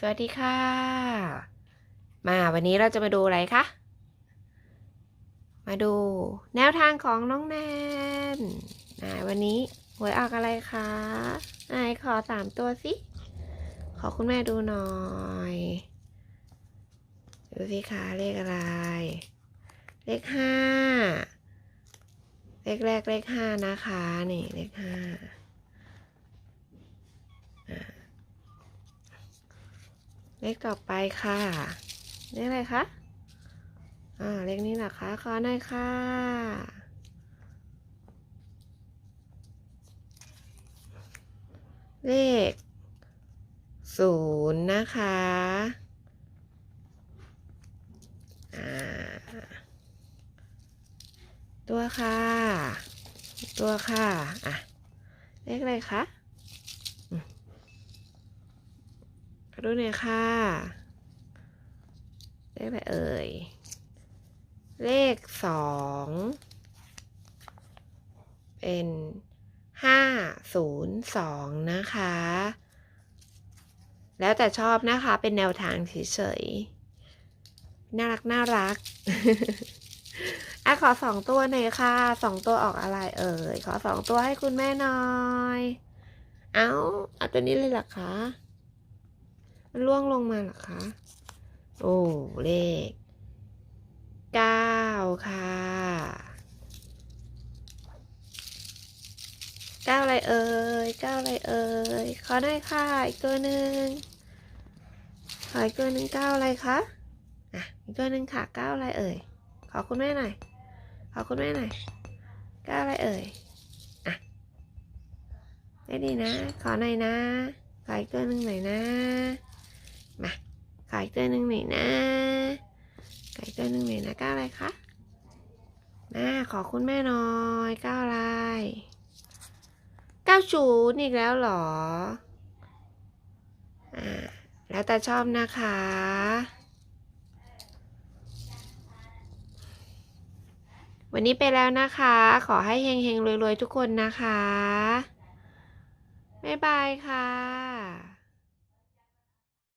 สวัสดีค่ะ มาวันนี้เราจะมาดูอะไรคะ มาดูแนวทางของน้องแนนนายวันนี้หวยออกอะไรคะนายขอสามตัวสิ ขอคุณแม่ดูหน่อย ดูสิคะเลขอะไร เลขห้า เลขแรกเลขห้านะคะ นี่เลขห้า เลขต่อไปค่ะ เลขอะไรคะ อ่า เลขนี้เหรอคะขอหน่อยค่ะ เลขศูนย์นะคะ อ่า ตัวค่ะ ตัวค่ะ อะ เลขอะไรคะ ขอดูหน่อยค่ะ เลขอะไรเอ่ย เลขสองเป็นห้าศูนย์สองนะคะ แล้วแต่ชอบนะคะเป็นแนวทางเฉยๆ น่ารักน่ารักอะขอสองตัวหน่อยค่ะสองตัวออกอะไรเอ่ย ขอสองตัวให้คุณแม่หน่อย เอาเอาตัวนี้เลยหรอคะ ล่วงลงมาหรอคะ โอ้ เลขเก้าค่ะเก้าอะไรเอ่ยเก้าอะไรเอ่ยขอได้ค่ะ อีกตัวหนึ่งขออีกตัวหนึ่งเก้าอะไรคะอะอีกตัวหนึ่งค่ะเก้าอะไรเอ่ยขอคุณแม่หน่อยขอคุณแม่หน่อยเก้าอะไรเอ่ยอะได้ดีนะ ขอหน่อยนะขออีกตัวหนึ่งหน่อยนะ มาขออีกตัวหนึ่งหน่อยนะขออีกตัวหนึ่งหน่อยนะก้าวอะไรคะมาขอคุณแม่หน่อยก้าวอะไรก้าวศูนย์อีกแล้วหรออ่าแล้วแต่ชอบนะคะวันนี้ไปแล้วนะคะ ขอให้เฮงๆรวยๆ ทุกคนนะคะ บ๊ายบายค่ะ